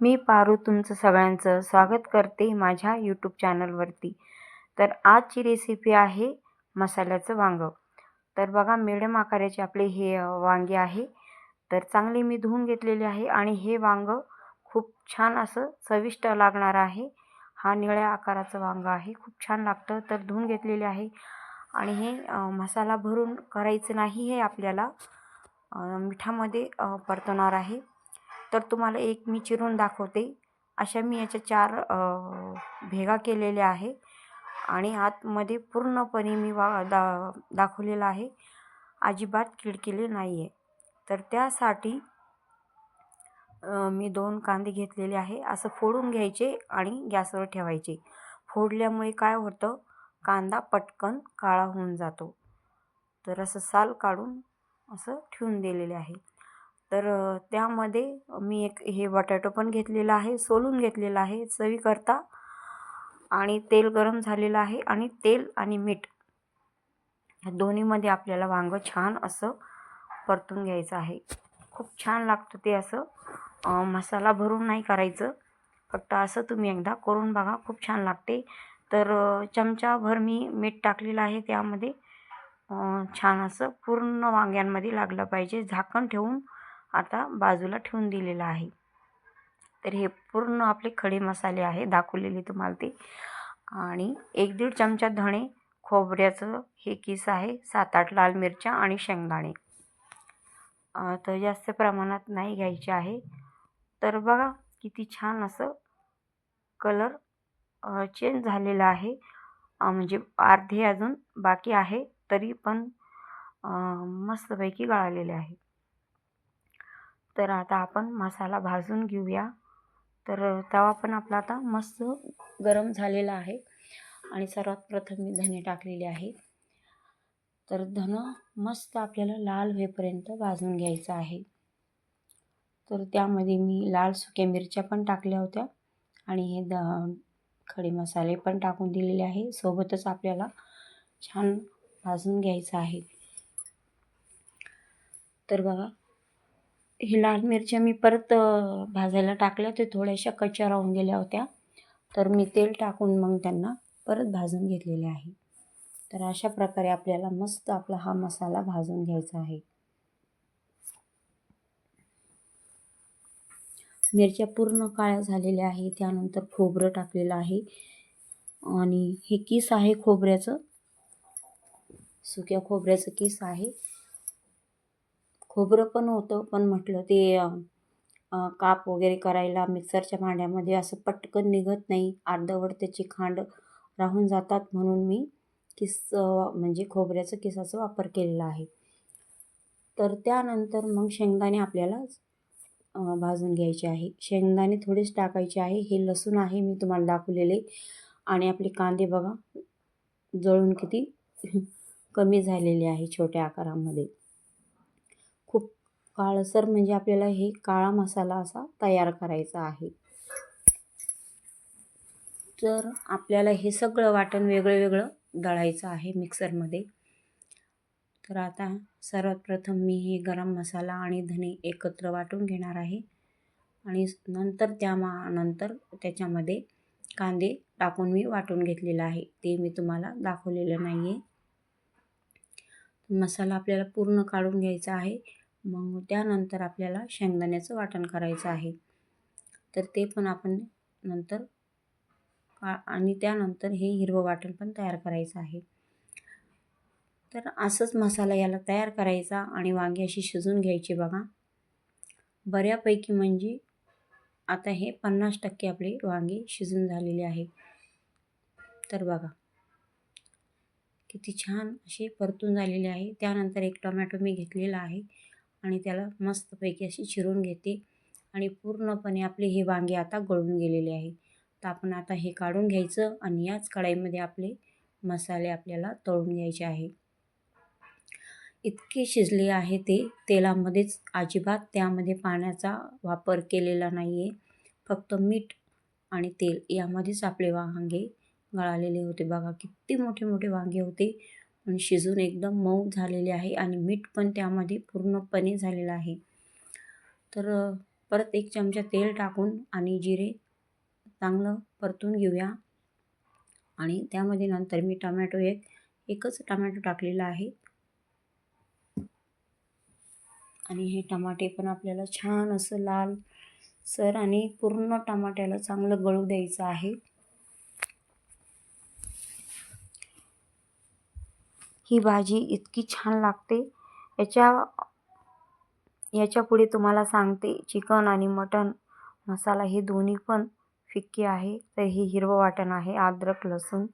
मी पारू तुमचं सगळ्यांचं स्वागत करते माझ्या यूट्यूब चॅनलवरती तर आजची रेसिपी आहे मसाल्याचं वांगं. तर बघा मिडम आकाराचे आपले हे वांगे आहे. तर चांगले मी धुवून घेतलेले आहे आणि हे वांगं खूप छान असं चविष्ट लागणार आहे. हा निळ्या आकाराचं वांगं आहे खूप छान लागतं. तर धुवून घेतलेले आहे आणि हे मसाला भरून करायचं नाही हे आपल्याला मिठामध्ये परतणार परतवणार आहे. तर तुम्हाला एक मी चिरून दाखवते. अशा मी याच्या चार भेगा केलेल्या आहे. आणि आतमध्ये पूर्णपणे मी वा दा दाखवलेलं आहे. अजिबात किडकिले नाही आहे तर त्यासाठी मी दोन कांदे घेतलेले आहे. असं फोडून घ्यायचे आणि गॅसवर ठेवायचे. फोडल्यामुळे काय होतं? कांदा पटकन काळा होऊन जातो. तर असं साल काढून असं ठेवून दिलेले आहे. तर त्यामध्ये मी एक हे बटाटो पण घेतलेला आहे सोलून घेतलेला आहे चवीकरता आणि तेल गरम झालेलं आहे आणि तेल आणि मीठ. ह्या दोन्हीमध्ये आपल्याला वांगं छान असं परतून घ्यायचं आहे. खूप छान लागतं ते असं. मसाला भरून नाही करायचं. फक्त असं तुम्ही एकदा करून बघा खूप छान लागते. तर चमचाभर मी मीठ टाकलेलं आहे त्यामध्ये. छान असं पूर्ण वांग्यांमध्ये लागलं पाहिजे. झाकण ठेवून आता बाजूला ठेवून दिलेलं आहे. तर हे पूर्ण आपले खडे मसाले आहे दाखवलेले तुम्हाला ते. आणि एक दीड चमचा धणे खोबऱ्याचं हे किस आहे सात आठ लाल मिरच्या आणि शेंगदाणे. तर जास्त प्रमाणात नाही घ्यायचे आहे. तर बघा किती छान असं कलर चेंज झालेला आहे. म्हणजे अर्धे अजून बाकी आहे तरी पण मस्तपैकी गळालेले आहे. तर आता आपण मसाला भाजून घेऊया. तर तवा पण आपला आता मस्त गरम झालेला आहे. आणि सर्वात प्रथम मी धने टाकलेले आहे. तर धनं मस्त आपल्याला लाल होईपर्यंत भाजून घ्यायचं आहे. तर त्यामध्ये मी लाल सुक्या मिरच्या पण टाकल्या होत्या. आणि हे द खडे मसाले पण टाकून दिलेले आहे. सोबतच आपल्याला छान भाजून घ्यायचं आहे. तर बघा ही लाल मिरच्या मी परत भाजायला टाकल्या. ते थोड्याशा कच्च्या राहून गेल्या होत्या. तर मी तेल टाकून मग त्यांना परत भाजून घेतलेले आहे. तर अशा प्रकारे आपल्याला मस्त आपला हा मसाला भाजून घ्यायचा आहे. मिरच्या पूर्ण काळ्या झालेल्या आहे त्यानंतर खोबरं टाकलेलं आहे. आणि हे किस आहे खोबऱ्याचं? सुक्या खोबऱ्याचं किस आहे. खोबरं पण होतं पण म्हटलं ते काप वगैरे करायला मिक्सरच्या भांड्यामध्ये असं पटकन निघत नाही. अर्धवट त्याची खांड राहून जातात म्हणून मी किस म्हणजे खोबऱ्याचं किसाचा वापर केलेला आहे. तर त्यानंतर मग शेंगदाणे आपल्याला भाजून घ्यायचे आहे. शेंगदाणे थोडेच टाकायचे आहे. हे लसूण आहे मी तुम्हाला दाखवलेले. आणि आपले कांदे बघा जळून किती कमी झालेले आहे छोट्या आकारामध्ये. काळसर म्हणजे आपल्याला हे काळा मसाला असा तयार करायचा आहे. तर आपल्याला हे सगळं वाटण वेगळं वेगळं दळायचं आहे मिक्सरमध्ये. तर आता सर्वात प्रथम मी हे गरम मसाला आणि धने एकत्र वाटून घेणार आहे. आणि नंतर त्या मा नंतर त्याच्यामध्ये कांदे टाकून मी वाटून घेतलेलं आहे. ते मी तुम्हाला दाखवलेलं नाही आहे मसाला आपल्याला पूर्ण काढून घ्यायचा आहे. मग त्यानंतर आपल्याला शेंगदाण्याचं वाटण करायचं आहे. तर ते पण आपण नंतर का आणि त्यानंतर हे हिरवं वाटण पण तयार करायचं आहे. तर असंच मसाला याला तयार करायचा आणि वांगी अशी शिजून घ्यायची बघा. बऱ्यापैकी म्हणजे आता हे पन्नास टक्के आपले वांगे शिजून झालेले आहे. तर बघा. किती छान असे परतून झालेले आहे. त्यानंतर एक टोमॅटो मी घेतलेला आहे. आणि त्याला मस्तपैकी अशी चिरून घेते. आणि पूर्णपणे आपले हे वांगे आता गळून गेलेले आहे. तर आपण आता हे काढून घ्यायचं आणि याच कढाईमध्ये आपले मसाले आपल्याला तळून घ्यायचे आहे. इतके शिजले आहे ते तेलामध्येच अजिबात त्यामध्ये पाण्याचा वापर केलेला नाही आहे फक्त मीठ आणि तेल यामध्येच आपले वांगे गळालेले होते. बघा किती मोठे मोठे वांगे होते. आणि शिजून एकदम मऊ झालेले आहे आणि मीठ पण त्यामध्ये पूर्णपणे झालेलं आहे. तर परत एक चमचा तेल टाकून आणि जिरे चांगलं परतून घेऊया. आणि त्यामध्ये नंतर मी टमॅटो एक एकच टमॅटो टाकलेला आहे. आणि हे टमाटे पण आपल्याला छान असं लाल सर आणि पूर्ण टमाट्याला चांगलं गळू द्यायचं आहे. ही भाजी इतकी छान लागते. याच्या याच्यापुढे तुम्हाला सांगते चिकन आणि मटण मसाला हे दोन्ही पण फिक्की आहे. तर हे हिरवं वाटण आहे अद्रक लसूण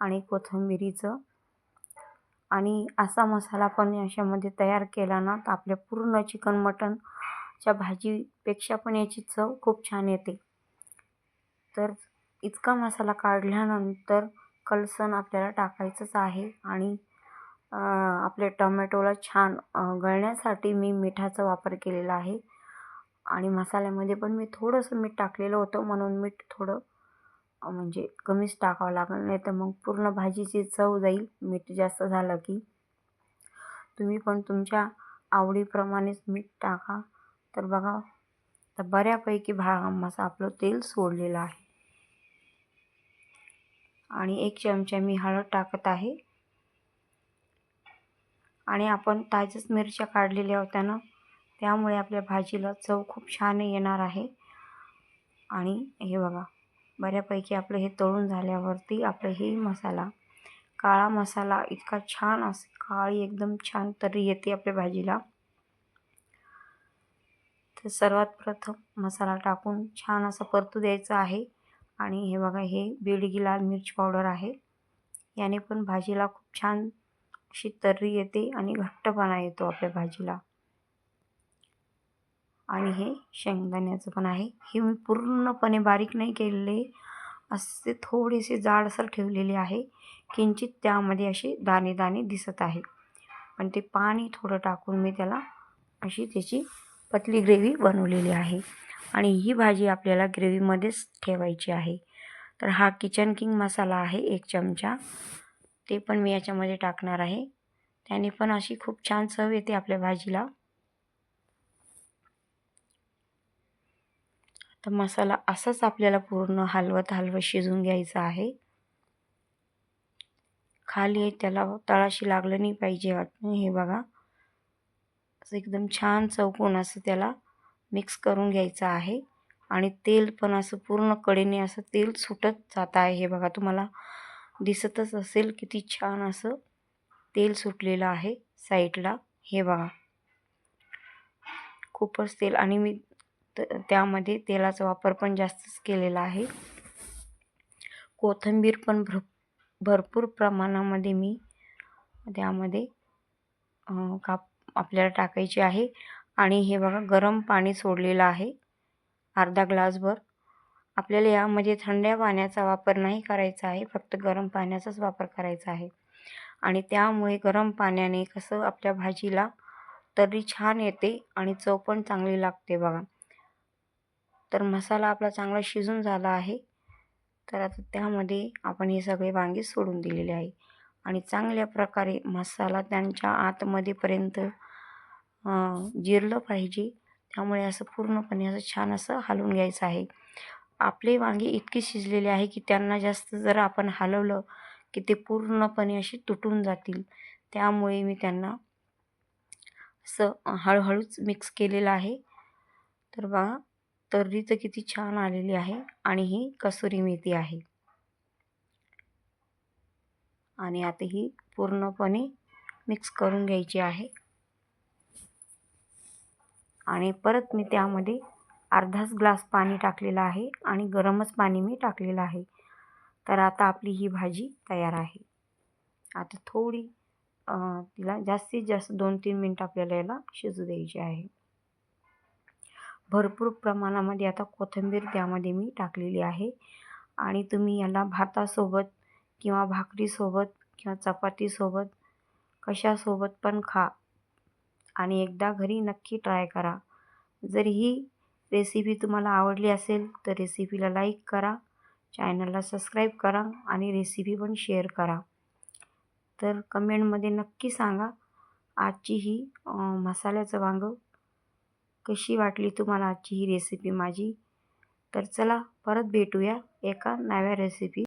आणि कोथिंबिरीचं. आणि असा मसाला पण याच्यामध्ये तयार केला ना तर आपल्या पूर्ण चिकन मटणच्या भाजीपेक्षा पण याची चव खूप छान येते. तर इतका मसाला काढल्यानंतर कलसण आपल्याला टाकायचंच आहे आणि आपल्या टोमॅटोला छान गळण्यासाठी मी मिठाचा वापर केलेला आहे. आणि मसाल्यामध्ये पण मी थोडंसं मीठ टाकलेलं होतं. म्हणून मीठ थोडं म्हणजे कमीच टाकावं लागेल. नाही तर मग पूर्ण भाजीची चव जाईल. मीठ जास्त झालं की. तुम्ही पण तुमच्या आवडीप्रमाणेच मीठ टाका. तर बघा तर बऱ्यापैकी भा आपलं तेल सोडलेलं आहे. आणि एक चमचा मी हळद टाकत आहे. आणि आपण ताज्याच मिरच्या काढलेल्या होत्या ना त्यामुळे आपल्या भाजीला चव खूप छान येणार आहे. आणि हे बघा बऱ्यापैकी आपलं हे तळून झाल्यावरती आपलं हे मसाला काळा मसाला इतका छान अस काळी एकदम छान तरी येते आपल्या भाजीला. तर सर्वात प्रथम मसाला टाकून छान असं परतू द्यायचं आहे. आणि हे बघा हे बेडगी लाल मिरची पावडर आहे. याने पण भाजीला खूप छान अशी तर्री येते आणि घट्टपणा येतो आपल्या भाजीला. आणि हे शेंगदाण्याचं पण आहे. हे मी पूर्णपणे बारीक नाही केलेले असे थोडेसे जाडसर ठेवलेले आहे. किंचित त्यामध्ये असे दाणे दाणे दिसत आहे. पण ते पाणी थोडं टाकून मी त्याला अशी त्याची पतली ग्रेव्ही बनवलेली आहे. आणि ही भाजी आपल्याला ग्रेव्हीमध्येच ठेवायची आहे. तर हा किचन किंग मसाला आहे एक चमचा. ते पण मी याच्यामध्ये टाकणार आहे. त्याने पण अशी खूप छान चव येते आपल्या भाजीला. तर मसाला असाच आपल्याला पूर्ण हलवत हलवत शिजून घ्यायचा आहे. खाली त्याला तळाशी लागलं नाही पाहिजे वाटणं हे बघा. असं एकदम छान चौकून असं त्याला मिक्स करून घ्यायचं आहे. आणि तेल पण असं पूर्ण कडेने असं तेल सुटत जात आहे. हे बघा तुम्हाला दिसतच असेल किती छान असं तेल सुटलेलं आहे साईडला. हे बघा. खूपच तेल आणि मी त्यामध्ये तेलाचा वापर पण जास्तच केलेला आहे. कोथिंबीर पण भर भरपूर प्रमाणामध्ये मी त्यामध्ये काप आपल्याला टाकायची आहे. आणि हे बघा गरम पाणी सोडलेलं आहे. अर्धा ग्लासभर. आपल्याला यामध्ये म्हणजे थंड्या पाण्याचा वापर नाही करायचा आहे फक्त गरम पाण्याचाच वापर करायचा आहे. आणि त्यामुळे गरम पाण्याने कसं आपल्या भाजीला तरी छान येते आणि चव पण चांगली लागते बघा. तर मसाला आपला चांगला शिजून झाला आहे. तर आता त्यामध्ये आपण हे सगळे वांगे सोडून दिलेले आहे. आणि चांगल्या प्रकारे मसाला त्यांच्या आतमध्येपर्यंत जिरलं पाहिजे. त्यामुळे असं पूर्णपणे असं छान असं हलवून घ्यायचं आहे. आपले वांगे इतके शिजलेले आहे की त्यांना जास्त जर आपण हलवलं की ते पूर्णपणे असे तुटून जातील. त्यामुळे मी त्यांना असं हळूहळूच मिक्स केलेलं आहे. तर बघा तर्री तर किती छान आलेली आहे आणि ही कसुरी मेथी आहे. आणि आता ही पूर्णपणे मिक्स करून घ्यायची आहे. आणि परत मी त्यामध्ये अर्धाच ग्लास पाणी टाकलेलं आहे आणि गरमच पाणी मी टाकलेलं आहे. तर आता आपली ही भाजी तयार आहे. आता थोडी तिला जास्तीत जास्त दोन तीन मिनटं आपल्याला याला शिजू द्यायची आहे. भरपूर प्रमाणामध्ये आता कोथिंबीर त्यामध्ये मी टाकलेली आहे. आणि तुम्ही याला भातासोबत किंवा भाकरीसोबत किंवा चपातीसोबत कशासोबत पण खा आणि एकदा घरी नक्की ट्राय करा. जर ही रेसिपी तुम्हाला आवडली असेल तर रेसिपीला लाईक करा चॅनलला सबस्क्राईब करा आणि रेसिपी पण शेअर करा. तर कमेंटमध्ये नक्की सांगा आजची ही मसाल्याचं वांगं कशी वाटली तुम्हाला आजची ही रेसिपी माझी? तर चला परत भेटूया एका नव्या रेसिपी